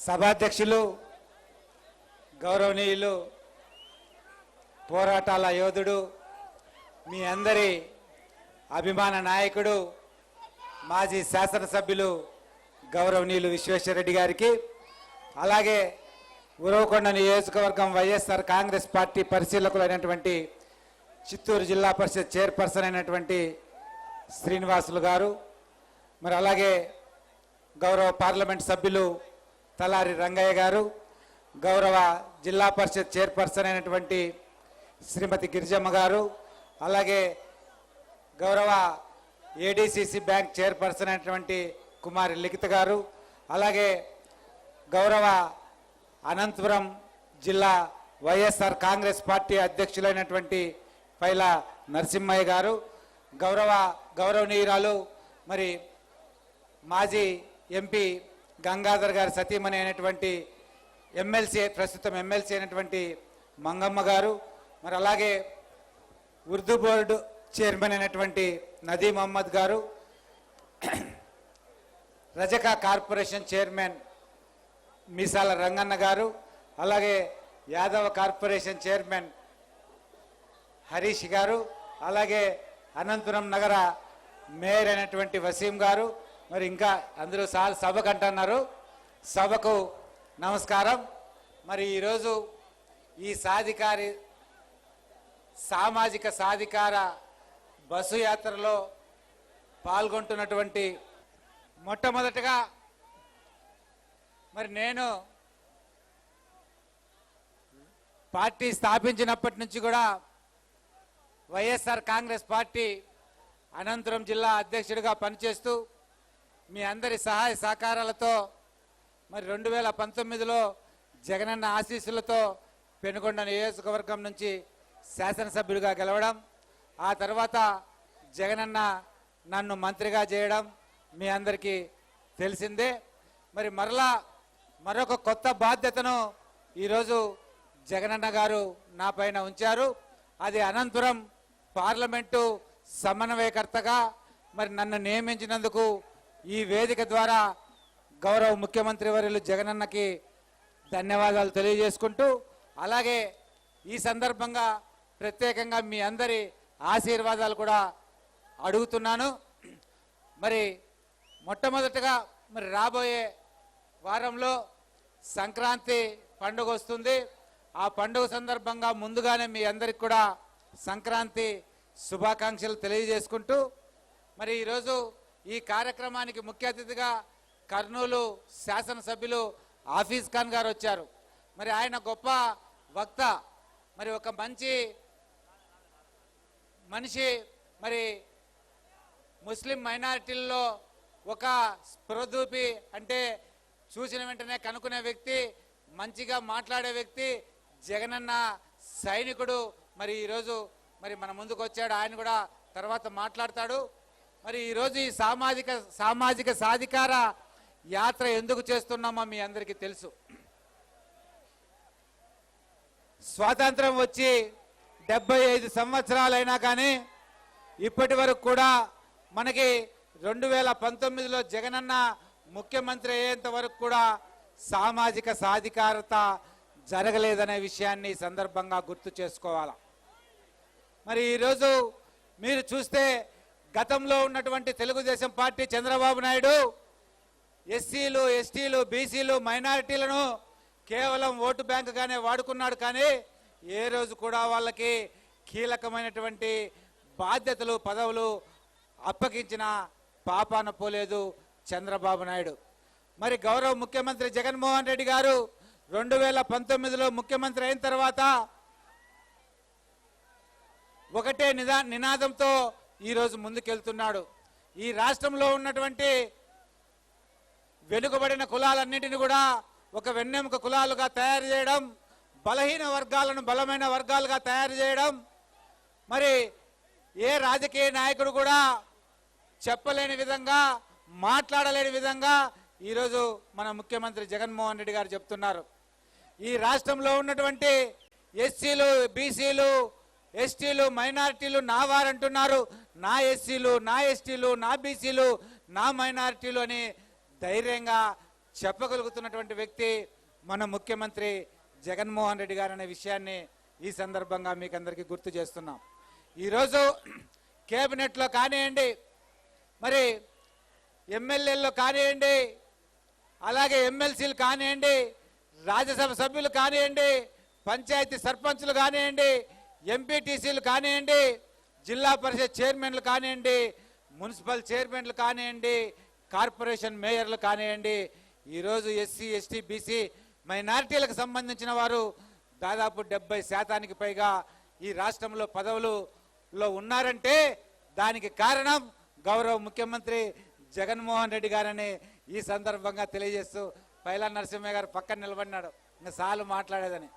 సభాధ్యక్షులు గౌరవనీయులు పోరాటాల యోధుడు మీ అందరి అభిమాన నాయకుడు మాజీ శాసనసభ్యులు గౌరవనీయులు విశ్వేశ్వరరెడ్డి గారికి అలాగే ఉరవకొండ నియోజకవర్గం వైఎస్ఆర్ కాంగ్రెస్ పార్టీ పరిశీలకులైనటువంటి చిత్తూరు జిల్లా పరిషత్ చైర్పర్సన్ అయినటువంటి శ్రీనివాసులు గారు మరి అలాగే గౌరవ పార్లమెంట్ సభ్యులు తలారి రంగయ్య గారు గౌరవ జిల్లా పరిషత్ చైర్పర్సన్ అయినటువంటి శ్రీమతి గిరిజమ్మ గారు అలాగే గౌరవ ఏడీసీసీ బ్యాంక్ చైర్పర్సన్ అయినటువంటి కుమారి లిఖిత గారు అలాగే గౌరవ అనంతపురం జిల్లా వైఎస్ఆర్ కాంగ్రెస్ పార్టీ అధ్యక్షులైనటువంటి పైల నరసింహయ్య గారు గౌరవ గౌరవనీయురాలు మరి మాజీ ఎంపీ గంగాధర్ గారి సతీమణి అయినటువంటి ఎమ్మెల్సీ ప్రస్తుతం ఎమ్మెల్సీ అయినటువంటి మంగమ్మ గారు మరి అలాగే ఉర్దూ బోర్డు చైర్మన్ అయినటువంటి నదీ మహమ్మద్ గారు రజక కార్పొరేషన్ చైర్మన్ మీసాల రంగన్న గారు అలాగే యాదవ కార్పొరేషన్ చైర్మన్ హరీష్ గారు అలాగే అనంతపురం నగర మేయర్ అయినటువంటి వసీం గారు మరి ఇంకా అందరూ సార్ సభకు అంటున్నారు. సభకు నమస్కారం. మరి ఈరోజు ఈ సాధికారి సామాజిక సాధికార బస్సు యాత్రలో పాల్గొంటున్నటువంటి మొట్టమొదటగా మరి నేను పార్టీ స్థాపించినప్పటి నుంచి కూడా వైఎస్ఆర్ కాంగ్రెస్ పార్టీ అనంతరం జిల్లా అధ్యక్షుడిగా పనిచేస్తూ మీ అందరి సహాయ సహకారాలతో మరి రెండు వేల పంతొమ్మిదిలో జగనన్న ఆశీస్సులతో పెనుకొండ నియోజకవర్గం నుంచి శాసనసభ్యుడిగా గెలవడం ఆ తర్వాత జగనన్న నన్ను మంత్రిగా చేయడం మీ అందరికీ తెలిసిందే. మరి మరలా మరొక కొత్త బాధ్యతను ఈరోజు జగనన్న గారు నా పైన ఉంచారు. అది అనంతరం పార్లమెంటు సమన్వయకర్తగా మరి నన్ను నియమించినందుకు ఈ వేదిక ద్వారా గౌరవ ముఖ్యమంత్రి వర్యులు జగనన్నకి ధన్యవాదాలు తెలియజేసుకుంటూ అలాగే ఈ సందర్భంగా ప్రత్యేకంగా మీ అందరి ఆశీర్వాదాలు కూడా అడుగుతున్నాను. మరి మొట్టమొదటగా మరి రాబోయే వారంలో సంక్రాంతి పండుగ వస్తుంది. ఆ పండుగ సందర్భంగా ముందుగానే మీ అందరికి కూడా సంక్రాంతి శుభాకాంక్షలు తెలియజేసుకుంటూ మరి ఈరోజు ఈ కార్యక్రమానికి ముఖ్య అతిథిగా కర్నూలు శాసనసభ్యులు ఆఫీస్ ఖాన్ గారు వచ్చారు. మరి ఆయన గొప్ప వక్త మరి ఒక మంచి మనిషి మరి ముస్లిం మైనారిటీల్లో ఒక స్పృహదూపి అంటే చూసిన వెంటనే కనుక్కునే వ్యక్తి మంచిగా మాట్లాడే వ్యక్తి జగనన్న సైనికుడు. మరి ఈరోజు మరి మన ముందుకు వచ్చాడు. ఆయన కూడా తర్వాత మాట్లాడతాడు. మరి ఈరోజు ఈ సామాజిక సామాజిక సాధికార యాత్ర ఎందుకు చేస్తున్నామో మీ అందరికీ తెలుసు. స్వాతంత్రం వచ్చి డెబ్బై ఐదు సంవత్సరాలైనా కానీ ఇప్పటి వరకు కూడా మనకి రెండు వేల పంతొమ్మిదిలో జగనన్న ముఖ్యమంత్రి అయ్యేంత వరకు కూడా సామాజిక సాధికారత జరగలేదనే విషయాన్ని సందర్భంగా గుర్తు చేసుకోవాలి. మరి ఈరోజు మీరు చూస్తే గతంలో ఉన్నటువంటి తెలుగుదేశం పార్టీ చంద్రబాబు నాయుడు ఎస్సీలు ఎస్టీలు బీసీలు మైనారిటీలను కేవలం ఓటు బ్యాంకుగానే వాడుకున్నాడు కానీ ఏ రోజు కూడా వాళ్ళకి కీలకమైనటువంటి బాధ్యతలు పదవులు అప్పగించిన పాపాన పోలేదు చంద్రబాబు నాయుడు. మరి గౌరవ ముఖ్యమంత్రి జగన్మోహన్ రెడ్డి గారు రెండు వేల పంతొమ్మిదిలో ముఖ్యమంత్రి అయిన తర్వాత ఒకటే నిదా నినాదంతో ఈరోజు ముందుకెళ్తున్నాడు. ఈ రాష్ట్రంలో ఉన్నటువంటి వెనుకబడిన కులాలన్నింటినీ కూడా ఒక వెన్నెముక కులాలుగా తయారు చేయడం బలహీన వర్గాలను బలమైన వర్గాలుగా తయారు చేయడం. మరి ఏ రాజకీయ నాయకుడు కూడా చెప్పలేని విధంగా మాట్లాడలేని విధంగా ఈరోజు మన ముఖ్యమంత్రి జగన్మోహన్ రెడ్డి గారు చెప్తున్నారు. ఈ రాష్ట్రంలో ఉన్నటువంటి ఎస్సీలు బీసీలు ఎస్టీలు మైనారిటీలు నావారంటున్నారు. నా ఎస్సీలు నా ఎస్టీలు నా బీసీలు నా మైనారిటీలు అని ధైర్యంగా చెప్పగలుగుతున్నటువంటి వ్యక్తి మన ముఖ్యమంత్రి జగన్మోహన్ రెడ్డి గారు అనే విషయాన్ని ఈ సందర్భంగా మీకు అందరికీ గుర్తు చేస్తున్నాం. ఈరోజు కేబినెట్లో కానివ్వండి మరి ఎమ్మెల్యేల్లో కానివ్వండి అలాగే ఎమ్మెల్సీలు కానివ్వండి రాజ్యసభ సభ్యులు కానివ్వండి పంచాయతీ సర్పంచ్లు కానివ్వండి ఎంపీటీసీలు కానివ్వండి జిల్లా పరిషత్ చైర్మన్లు కానివ్వండి మున్సిపల్ చైర్మన్లు కానివ్వండి కార్పొరేషన్ మేయర్లు కానివ్వండి ఈరోజు ఎస్సీ ఎస్టీ బీసీ మైనారిటీలకు సంబంధించిన వారు దాదాపు డెబ్బై శాతానికి పైగా ఈ రాష్ట్రంలో పదవులలో ఉన్నారంటే దానికి కారణం గౌరవ ముఖ్యమంత్రి జగన్మోహన్ రెడ్డి గారని ఈ సందర్భంగా తెలియజేస్తూ పైలా నరసింహ గారు పక్కన నిలబడినాడు. ఇంకా సార్లు మాట్లాడేదని.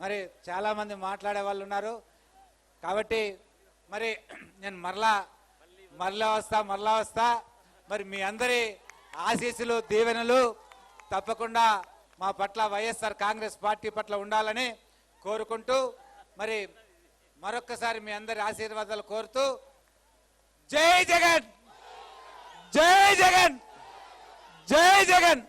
మరి చాలామంది మాట్లాడే వాళ్ళు ఉన్నారు. కాబట్టి మరి నేను మరలా మరలా వస్తా మరలా వస్తా. మరి మీ అందరి ఆశీస్సులు దీవెనలు తప్పకుండా మా పట్ల వైఎస్ఆర్ కాంగ్రెస్ పార్టీ పట్ల ఉండాలని కోరుకుంటూ మరి మరొక్కసారి మీ అందరి ఆశీర్వాదాలు కోరుతూ జై జగన్! జై జగన్! జై జగన్!